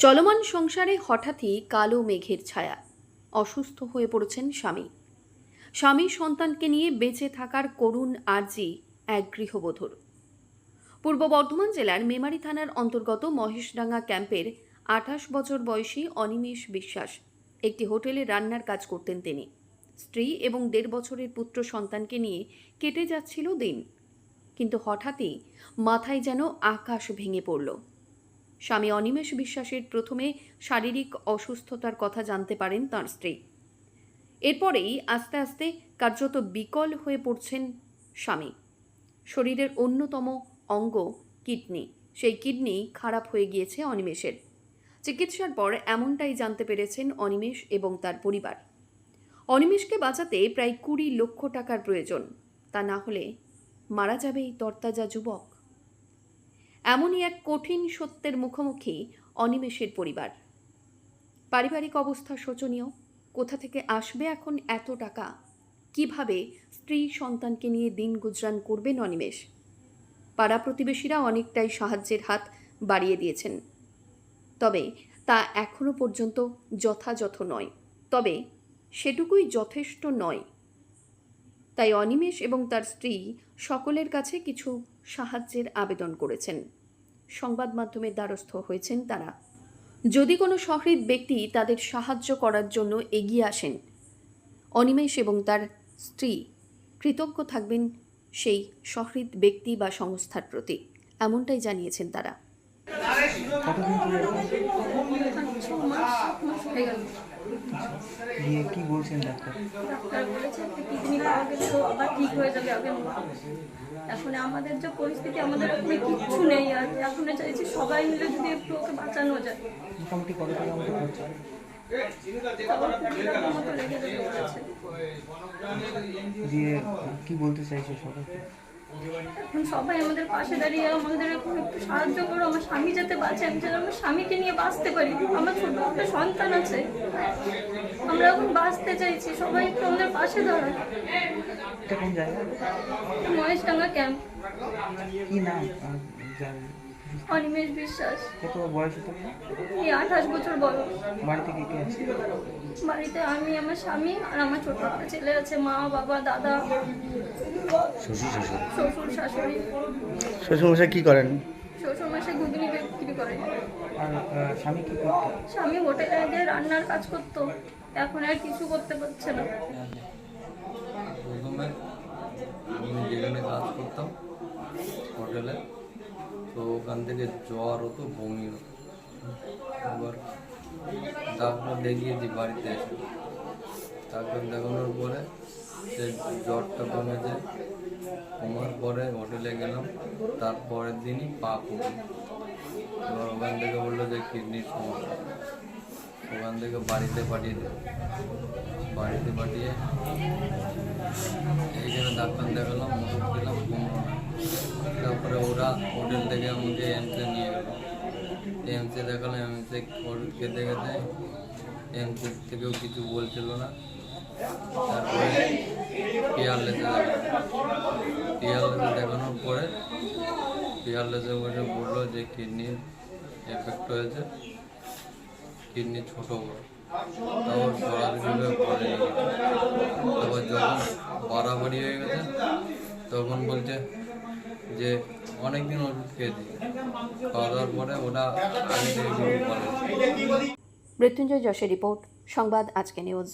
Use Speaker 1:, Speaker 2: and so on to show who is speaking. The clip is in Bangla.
Speaker 1: চলমান সংসারে হঠাৎই কালো মেঘের ছায়া। অসুস্থ হয়ে পড়েছেন স্বামী। স্বামী সন্তানকে নিয়ে বেঁচে থাকার করুণ আর্জি এক গৃহবধূর। পূর্ব বর্ধমান জেলার মেমারি থানার অন্তর্গত মহেশডাঙ্গা ক্যাম্পের আঠাশ বছর বয়সী অনিমেষ বিশ্বাস একটি হোটেলে রান্নার কাজ করতেন তিনি। স্ত্রী এবং দেড় বছরের পুত্র সন্তানকে নিয়ে কেটে যাচ্ছিল দিন। কিন্তু হঠাৎই মাথায় যেন আকাশ ভেঙে পড়ল। স্বামী অনিমেষ বিশ্বাসের প্রথমে শারীরিক অসুস্থতার কথা জানতে পারেন তাঁর স্ত্রী। এরপরেই আস্তে আস্তে কার্যত বিকল হয়ে পড়ছেন স্বামী। শরীরের অন্যতম অঙ্গ কিডনি। সেই কিডনি খারাপ হয়ে গিয়েছে অনিমেষের। চিকিৎসার পর এমনটাই জানতে পেরেছেন অনিমেষ এবং তার পরিবার। অনিমেষকে বাঁচাতে প্রায় কুড়ি লক্ষ টাকার প্রয়োজন। তা না হলে মারা যাবে এই তরতাজা যুবক। এমনই এক কঠিন সত্যের মুখোমুখি অনিমেষের পরিবার। পারিবারিক অবস্থা শোচনীয়। কোথা থেকে আসবে এখন এত টাকা? কীভাবে স্ত্রী সন্তানকে নিয়ে দিন গুজরান করবেন অনিমেষ? পাড়া প্রতিবেশীরা অনেকটাই সাহায্যের হাত বাড়িয়ে দিয়েছেন। তবে তা এখনও পর্যন্ত যথাযথ নয়। তবে সেটুকুই যথেষ্ট নয়। তাই অনিমেষ এবং তার স্ত্রী সকলের কাছে কিছু সাহায্যের আবেদন করেছেন। সংবাদ মাধ্যমের দ্বারস্থ হয়েছেন তারা। যদি কোনো সহৃদ ব্যক্তি তাদের সাহায্য করার জন্য এগিয়ে আসেন, অনিমেষ এবং তার স্ত্রী কৃতজ্ঞ থাকবেন সেই সহৃদ ব্যক্তি বা সংস্থার প্রতি, এমনটাই জানিয়েছেন তারা।
Speaker 2: দিয়ে কি বলছেন ডাক্তার?
Speaker 3: ঠিক হয়ে যাবে এখন আমাদের যে পরিস্থিতি আমাদের ওখানে কিচ্ছু নেই আর এখন চাইছি সবাই মিলে যদি একটু ওকে বাঁচানো যায়।
Speaker 2: মোটামুটি কত টাকা মতো খরচা দিয়ে কি বলতে চাইছে সবাইকে
Speaker 3: এখন সবাই আমাদের পাশে দাঁড়িয়ে আমাদের এখন একটু সাহায্য করো আমার স্বামী যাতে বাঁচে আমি যেন আমার স্বামীকে নিয়ে বাঁচতে পারি। আমার ছোট একটা সন্তান আছে আমরা এখন বাঁচতে চাইছি সবাই একটু আমাদের পাশে দাঁড়ায়
Speaker 2: মহেশ ডাঙ্গা
Speaker 3: মহেশডাঙ্গা ক্যাম্প।
Speaker 2: কি নাম?
Speaker 3: অনিমেষ বিশ্বাস।
Speaker 2: কত বয়স হতে পারে?
Speaker 3: এই আঠাশ বছর বয়স।
Speaker 2: বাড়িতে কে কে আছে?
Speaker 3: বাড়িতে আমি আমার স্বামী আর আমার ছোট একটা ছেলে আছে মা বাবা দাদা। শ্বশুর শাশুড়ি
Speaker 4: শ্বশুরমশাই কি করেন?
Speaker 3: শ্বশুর মাসে ঘুগনি বিক্রি করে।
Speaker 2: আর স্বামী কি করতো?
Speaker 3: স্বামী হোটেলে গিয়ে রান্নার কাজ করতো। এখন আর কিছু করতে পারছে না।
Speaker 5: প্রথমে আমি যেখানে কাজ করতাম হোটেলে। তো ওখান থেকে জ্বর হতো বমি হতো এবার ডাক্তার দেখিয়েছি বাড়িতে এসে। ডাক্তার দেখানোর পরে সে জ্বরটা কমে যায়। কমার পরে হোটেলে গেলাম, তারপরের দিনই পা কমে এবার ওখান থেকে বলল যে কিডনির সমস্যা। ওখান থেকে বাড়িতে পাঠিয়ে দেবে বাড়িতে পাঠিয়ে এইখানে ডাক্তার দেখালাম, ওষুধ খেলাম কমলো না তারপরে ওরা হোটেল থেকে আমাকে এমসে নিয়ে গেল। এমসে দেখালাম এমসে খেতে খেতে এমসে থেকেও কিছু বলছিল না। তারপরে পিয়ারলেসে দেখালাম পিয়ারলেসে দেখানোর পরে পিয়ারলেসে বসে বলল যে কিডনির এফেক্ট হয়েছে। কিডনি ছোট বড়। তাও সরাসরি তারপর যখন বাড়াবাড়ি হয়ে গেছে, তখন বলছে যে অনেকদিন ওষুধ খেয়েছি খাওয়া দাওয়ার পরে ওটা
Speaker 1: মৃত্যুঞ্জয় যশের রিপোর্ট সংবাদ আজকে নিউজ।